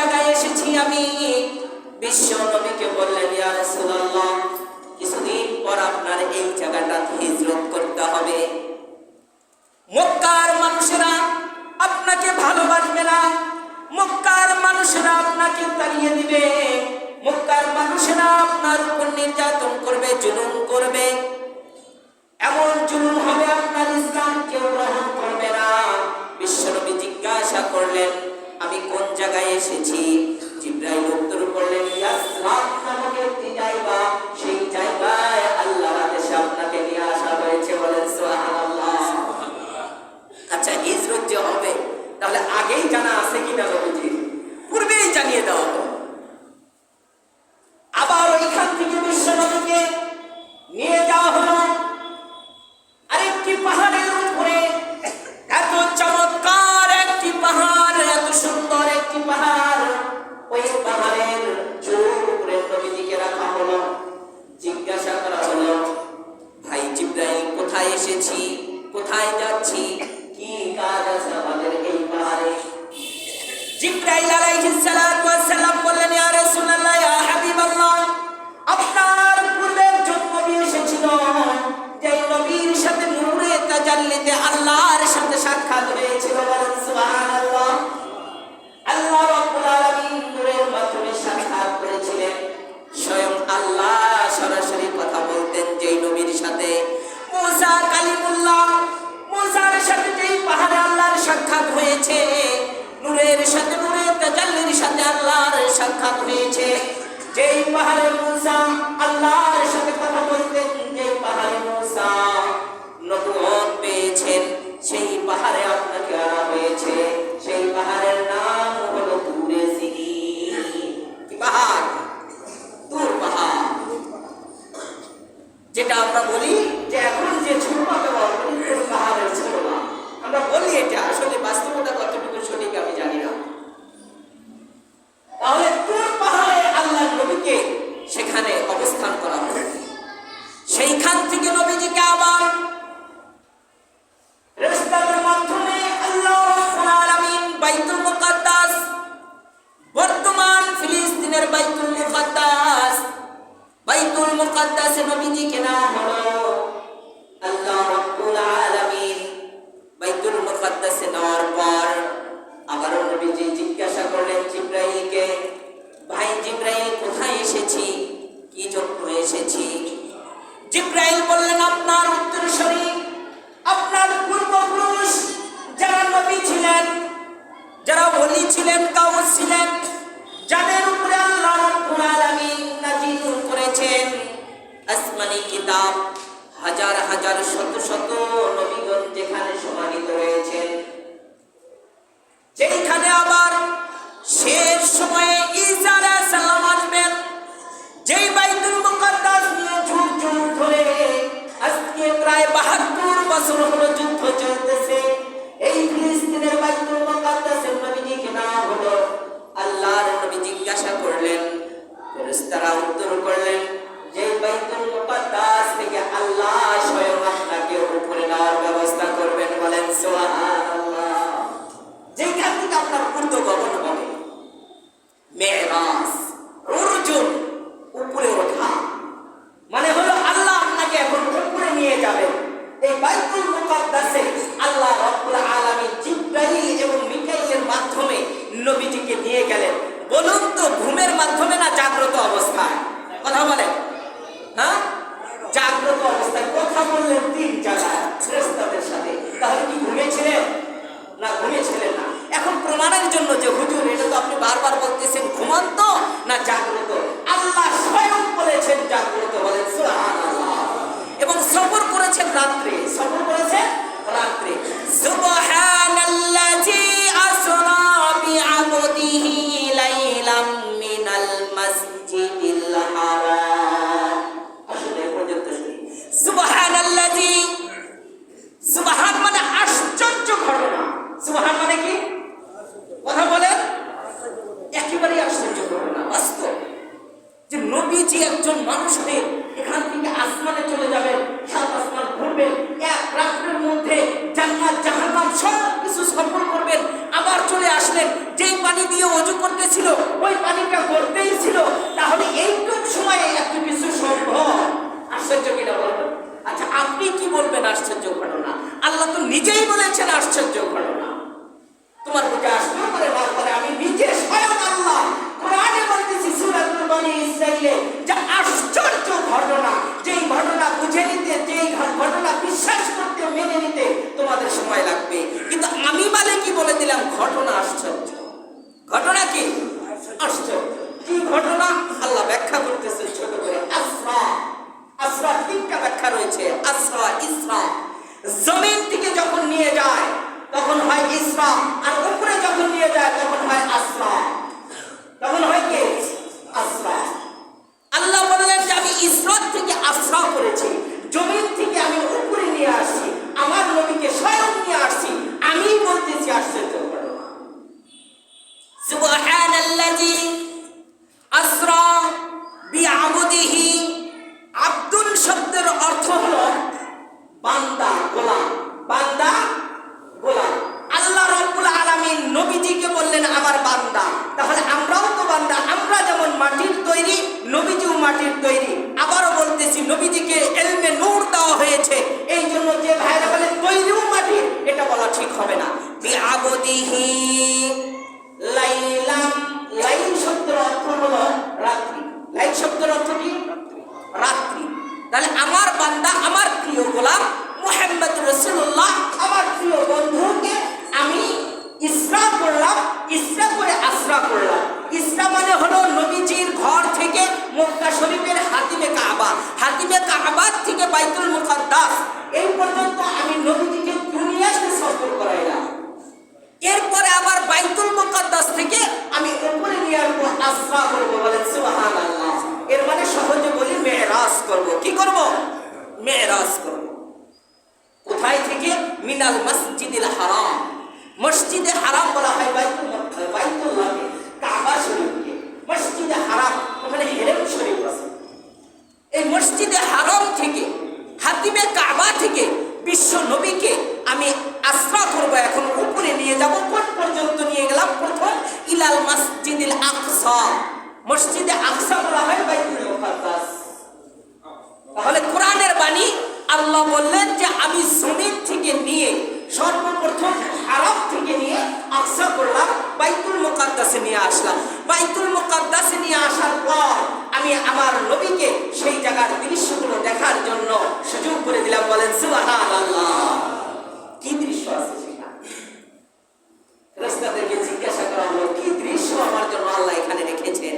জায়গায় এসেছি আমি। বিশ্ব নবীকে বললেন, ইয়া রাসূলুল্লাহ, কিছুদিন পর আপনার এই জায়গাটা হিজরত করতে হবে। মক্কার মানুষেরা আপনাকে ভালোবাসবে না। মক্কার মানুষেরা আপনাকে তাড়িয়ে দিবে। মক্কার মানুষেরা আপনার উপর নির্যাতন করবে, জুলুম করবে। এমন জুলুম হবে আপনার ইসলাম কেউ গ্রহণ করবে না। বিশ্বনবী জিজ্ঞাসা করলেন আমি কোন জায়গায় এসেছি? জিব্রাইল উত্তর করলেন সেই জায়গায় নবীজি জিজ্ঞাসা করলেন জিব্রাইলকে, ভাই জিব্রাইল, কোথায় এসেছি? কি জন্য এসেছি? জিব্রাইল বললেন, আপনার উত্তরসরী আপনার পূর্বপুরুষ যারা নবী ছিলেন, যারা হলি ছিলেন কাউ ছিলেন, যাদের উপরে আল্লাহ রব্বুল আলামিন নাজিল করেছেন, আসমানি কিতাব হাজার হাজার শত বছর হলো যুদ্ধ চলতেছে আল্লাহ বললেন যে আমি জমিন থেকে নিয়ে, সর্বপ্রথম হারাম থেকে নিয়ে আকসা করলাম, বাইতুল মোকাদ্দাসে নিয়ে আসলাম। বাইতুল মোকাদ্দাসে নিয়ে আসার পর আমি আমার নবীকে সেই জায়গার দৃশ্যগুলো দেখার জন্য সুযোগ করে দিলাম, বলেন সুবাহান আল্লাহ কি দৃশ্য আছে রাস্তাদেরকে জিজ্ঞাসা করা হলো, কি দৃশ্য আমার জন্য আল্লাহ এখানে রেখেছেন?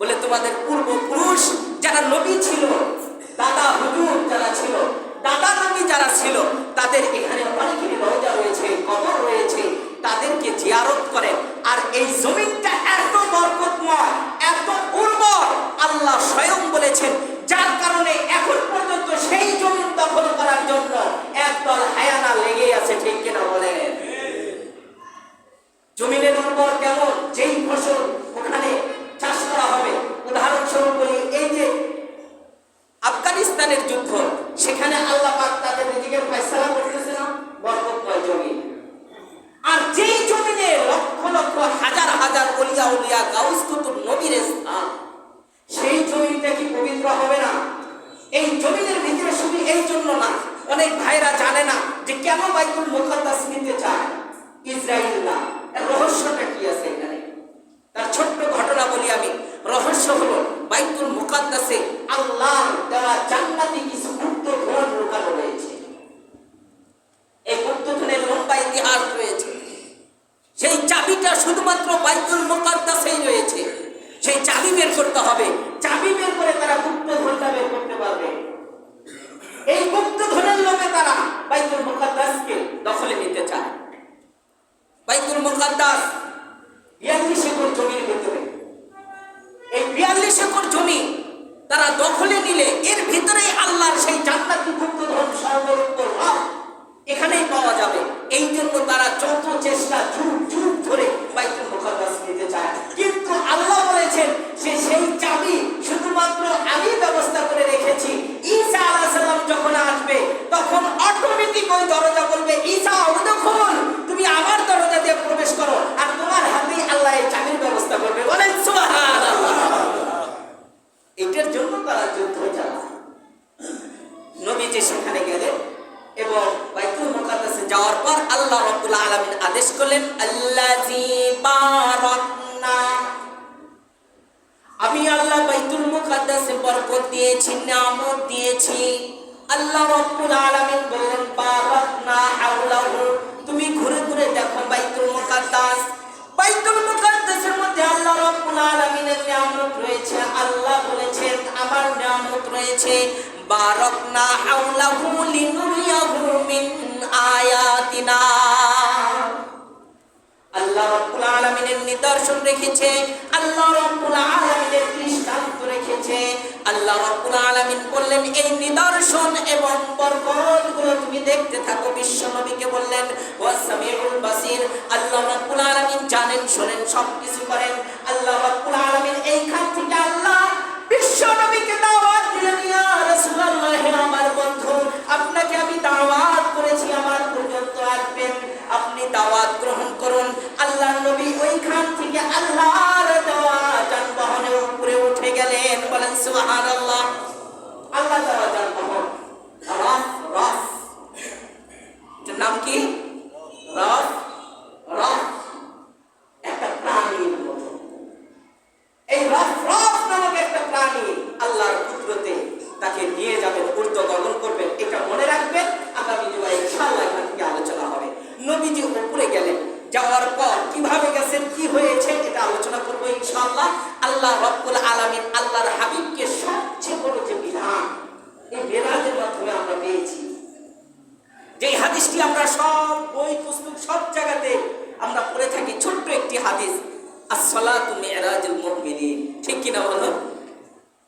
বলে, তোমাদের পূর্বপুরুষ যারা নবী ছিল, দাদা হুজুর যারা ছিল দাদাদাদি যারা ছিল, তাদের এখানে অনেকেরই রোজা রয়েছে, কবর রয়েছে, তাদেরকে জিয়ারত করেন। আর এই জমিনটা এত বরকতময়, এত উর্বর, আল্লাহ নিদর্শন রেখেছে, আল্লাহ রাব্বুল আলামিনের দৃষ্টান্ত রেখেছে। আল্লাহ রাব্বুল আলামিন বললেন, এই নিদর্শন এবং বরকতগুলো তুমি দেখতে থাকো। বিশ্ব বললেন ওয়াসামিউল বাসির। আল্লাহ রাব্বুল আলামিন জানেন, শোনেন সব কিছু করেন। আল্লাহ রাব্বুল আলামিন এইখান থেকে আল্লাহ বিশ্ব দাওয়াত দিলেন ইয়া রাসূলুল্লাহ আমার বন্ধু আপনাকে আমি দাওয়াত করেছি আমার পর্যন্ত আসবেন আপনি দাওয়াত গ্রহণ করুন আল্লাহ নবী ওইখান থেকে আল্লাহর দেওয়া যানবাহনের উপরে উঠে গেলেন বলেন সুবহানাল্লাহ আল্লাহ দেওয়া যানবাহন রফ রফ এটার নাম কি রফ রফ একটা প্রাণীর মতো এই রফ রফ নামক একটা প্রাণী আল্লাহর কুদরতে তাকে নিয়ে যাবেন ঊর্ধ্ব গগন করবেন এটা মনে রাখবেন আগামী জুলাই ইনশাআল্লাহ এখান থেকে আলোচনা হবে নবীজি উপরে গেলেন যাওয়ার পর কীভাবে গেছেন কি হয়েছে এটা আলোচনা করব ইনশাআল্লাহ আল্লাহ রব্বুল আলামিন আল্লাহর হাবিবকে সবচেয়ে বড় যে বিধান, এই মেরাজের মাধ্যমে আমরা পেয়েছি। যে হাদিসটি আমরা সব বই, পুস্তক সব জায়গাতে আমরা পড়ে থাকি, ছোট্ট একটি হাদিস, আসসালাতু মিরাজুল মুমিনিন। ঠিক কি না বলো?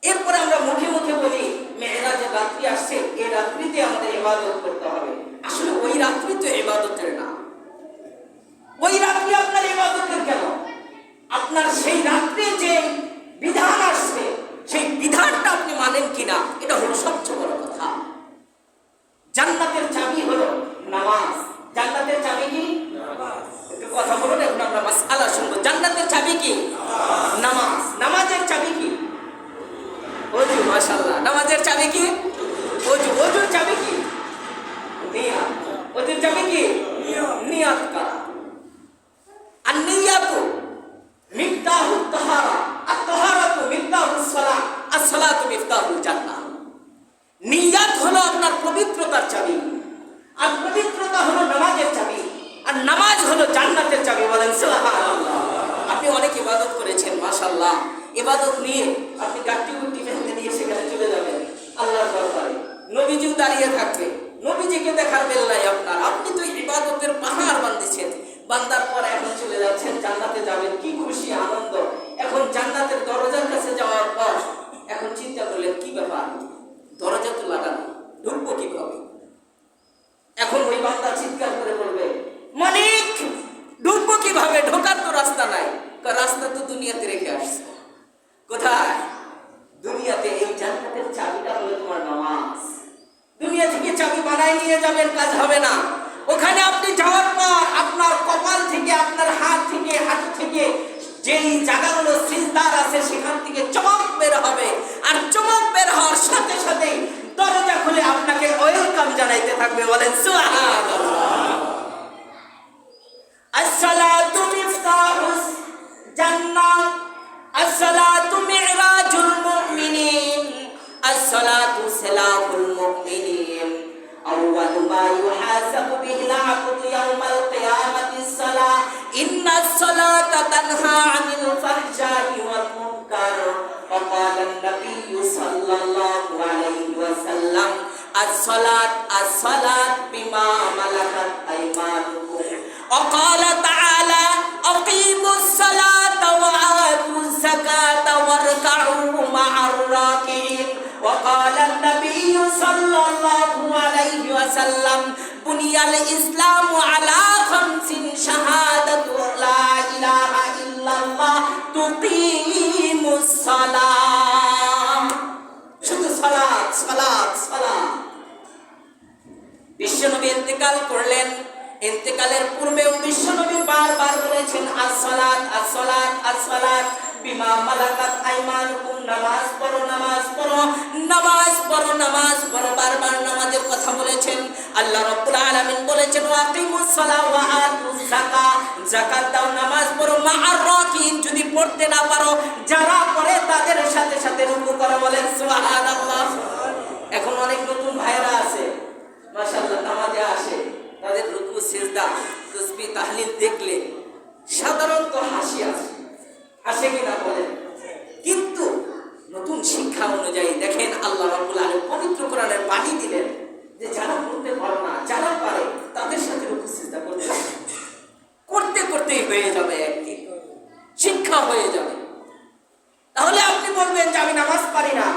এরপরে আমরা মুখে মুখে বলি মেয়েরাজের রাত্রি আসছে, এই রাত্রিতে আমাদের ইবাদত করতে হবে। আসলে ওই রাত্রি তো ইবাদতের না। ওই রাত্রি আপনার ইবাদতের কেন? আপনার সেই রাত্রে যে বিধান আসবে। সেই বিধানটা আপনি মানেন কিনা এটা হলো সবচেয়ে বড় কথা। জান্নাতের চাবি হলো নামাজ। জান্নাতের চাবি কি? কথা বলুন এখন আমরা আল্লাহ শুনব। জান্নাতের চাবি কি? নামাজ নামাজের চাবি কি অজু মাশাআল্লাহ নামাজের চাবি কি অজু অজুর চাবি কি নিয়াত অজুর চাবি কি নিয়াত করা আর নিয়াতু মিফতাহুত তাহারা আর তাহারাতু মিফতাহুস সালাত আর সালাতু মিফতাহুল জান্নাহ নিয়াত হলো আপনার পবিত্রতার চাবি আর পবিত্রতা হলো নামাজের চাবি আর নামাজ হলো জান্নাতের চাবি বলেন সুবহানাল্লাহ আপনি অনেক ইবাদত করেছেন মাশাআল্লাহ ইবাদত নিয়ে আপনি গাট্টি গুট্টি ফেলতে নিয়ে সেখানে চলে যাবেন আল্লাহর দরবারে নবীজিও দাঁড়িয়ে থাকবে নবীজিকে দেখার বেল্লাই আপনার আপনি তো ইবাদতের পাহাড় বান্ধিছেন বান্দার পর এখন চলে যাচ্ছেন জান্নাতে যাবেন। কি খুশি আনন্দ। وقال النبي صلى الله عليه وسلم بني الإسلام على خمس شهادة لا إله إلا الله تقيم الصلاة শুধু সালাত সালাত সালাত বিশ্বনবী ইন্তেকাল করলেন ইন্তেকালের পূর্বেও বিশ্বনবী বারবার বলেছেন আসসালাত আসসালাত আসসালাত কথা বলেছেন। আল্লাহ বলেছেন নামাজ যদি পড়তে না পারো, যারা পড়ে তাদের সাথে সাথে রুকু করো বলেন সুবহানাল্লাহ এখন অনেক নতুন ভাইরা আছে মাশাআল্লাহ নামাজে আসে তাদের রুকু সিজদা তাসবিহ তাহলিল দেখলে সাধারণত হাসি আসে আসে কিনা বলেন কিন্তু নতুন শিক্ষা অনুযায়ী দেখেন আল্লাহ রাব্বুল আলামিন পবিত্র কোরআনের বাণী দিলেন যে যারা করতে পারো না যারা পারে তাদের সাথে রুকু সিজদা করতে হবে। করতে করতেই হয়ে যাবে একদিন শিক্ষা হয়ে যাবে তাহলে আপনি বলবেন যে আমি নামাজ পারি না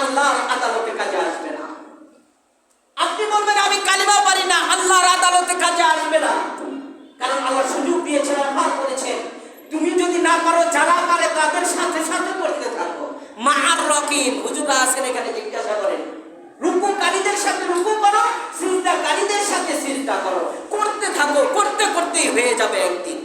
আল্লাহর আদালতে কাজে আসবে না আপনি বলবেন আমি কালিমা পারি না আল্লাহর আদালতে কাজে আসবে না কারণ আল্লাহ সুযোগ দিয়েছেন অফার করেছেন তুমি যদি না পারো যারা পারে তাদের সাথে সাথে করতে থাকো মাহার রকিম হুজুরা আছেন এখানে জিজ্ঞাসা করেন রুকুকারীদের সাথে রুকু করো সিজদাকারীদের সাথে সিজদা করো করতে থাকো করতে করতেই হয়ে যাবে একদিন।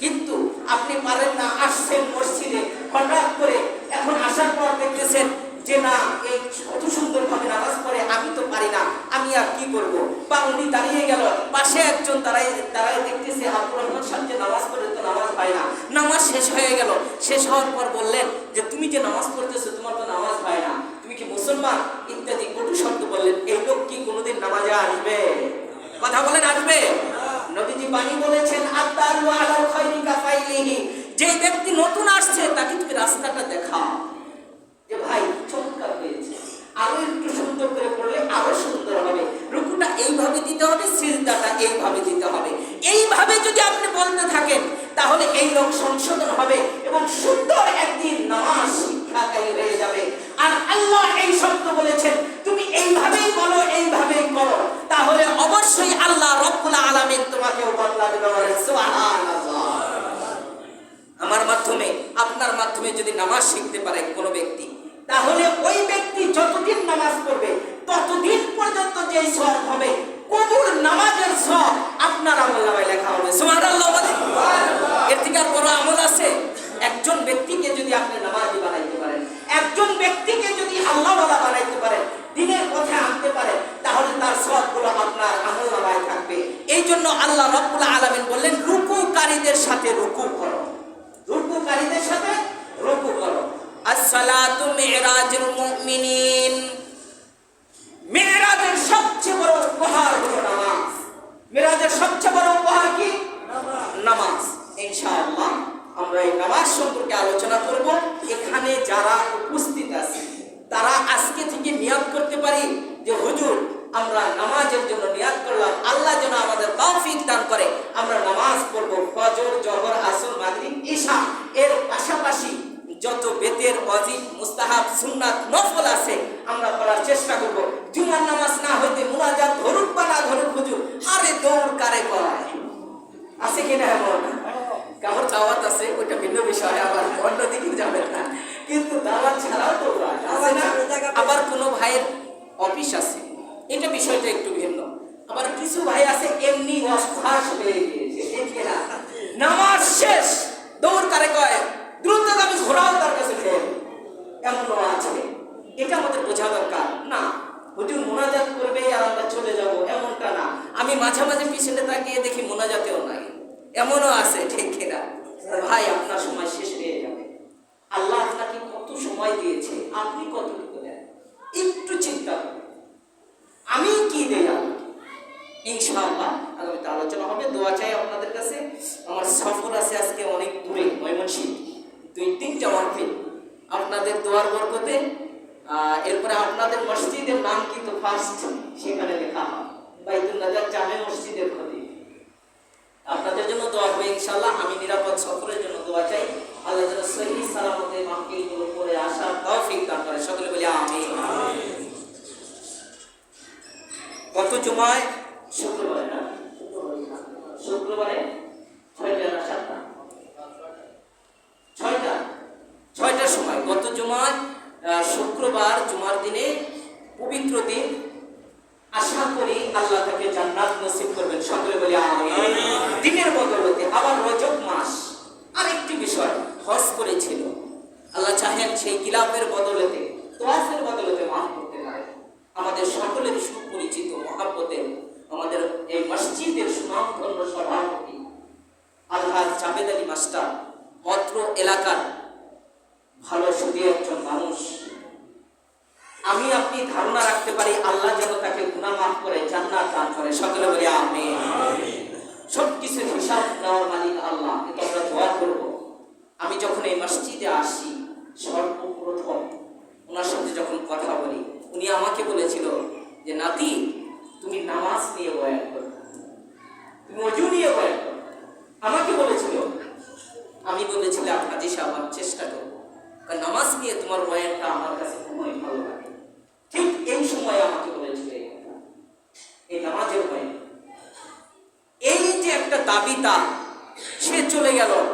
কিন্তু আপনি পারেন না আসছেন মসজিদে, হঠাৎ করে এখন আসার পর দেখতেছেন যে না, এই কত সুন্দর ভাবে নামাজ পড়ে আমি তো পারি না, আমি আর কি করব? বা উনি দাঁড়িয়ে গেল, পাশে একজন দাঁড়াই দাঁড়াই দেখতেছে, আব্দুর রহমান সাহেব নামাজ পড়ে তো নামাজ পায় না। নামাজ শেষ হয়ে গেল। শেষ হওয়ার পর বললেন যে, তুমি যে নামাজ পড়তেছো, তোমার তো নামাজ পায় না। তুমি কি মুসলমান? ইত্যাদি কটু শব্দ বললেন, এই লোক কি কোনোদিন নামাজে আসবে? কথা বলেন নবীজি বাণী বলেছেন, আত্মারু আলাল খাইরি কাফাইলিহি। যে ব্যক্তি নতুন আসছে, তাকে তুমি রাস্তাটা দেখাও। যে ভাই, চমৎকার হয়েছে। আরও একটু সুন্দর করে পড়লে আরও সুন্দর হবে। রুকুটা এইভাবে দিতে হবে, সিজদাটা এইভাবে দিতে হবে। এইভাবে যদি আপনি বলতে থাকেন, তাহলে এই লোক সংশোধন হবে এবং সুন্দর একদিন নামাজ শিক্ষাকারী হয়ে যাবে। আর আল্লাহ এই শব্দ বলেছেন এইভাবেই বলো, এইভাবেই করো। তাহলে অবশ্যই আল্লাহ রব্বুল আলামিন তোমাকেও বদলা দেবে। সুবহানাল্লাহ। আমার মাধ্যমে, আপনার মাধ্যমে যদি নামাজ শিখতে পারে কোনো ব্যক্তি, তাহলে ওই ব্যক্তি যতদিন নামাজ পড়বে, ততদিন পর্যন্ত যে সব হবে, কবুল নামাজের সব আপনার আমল নামায় লেখা হবে। সুবহানাল্লাহ বলে? এর থেকে আর বড় আমল আছে? একজন ব্যক্তিকে যদি আপনি নামাজি বানাইতে পারেন, একজন ব্যক্তিকে যদি আল্লাহওয়ালা বানাইতে দিনের পথে আনতে পারেন তাহলে তার সবগুলো আপনার আমল থাকবে। এই জন্য আল্লাহ রব্বুল আলামিন বললেন, রুকুকারীদের সাথে রুকু করো। রুকুকারীদের সাথে রুকু করো। আসসালাতু মিরাজুল মুমিনিন। মিরাজের সবচেয়ে বড় উপহার হলো নামাজ। মিরাজের সবচেয়ে বড় উপহার কি? নামাজ। ইনশাআল্লাহ, আমরা এই নামাজ সম্পর্কে আলোচনা করব। এখানে যারা উপস্থিত আছে এমনও দোয়া হবে ইনশাল্লাহ আমি নিরাপদ সফরের জন্য দোয়া চাই। আল্লাহ যেন সহি সালামতে মাহফিলগুলো করে আসার তৌফিক দান করে। সকলে বলি আমি গত জুমায় মানুষটা অত্র এলাকার পিতা। সে চলে গেল।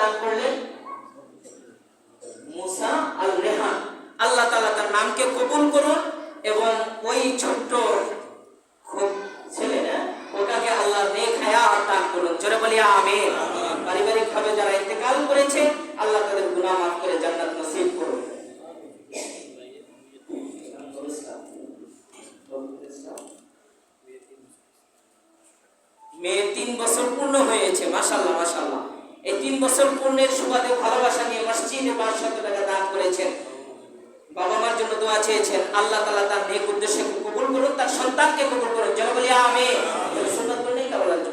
দান করলেন? মুসা আল রেহান। আল্লাহ তালা তার নামকে কবুল করুন এবং ওই ছোট্ট ছেলে না ওটাকে আল্লাহ নেক হায়াত করুন। জোরে বলি আমিন। পারিবারিকভাবে যারা ইন্তেকাল করেছে আল্লাহ তাদের গুনাহ মাফ করে জান্নাত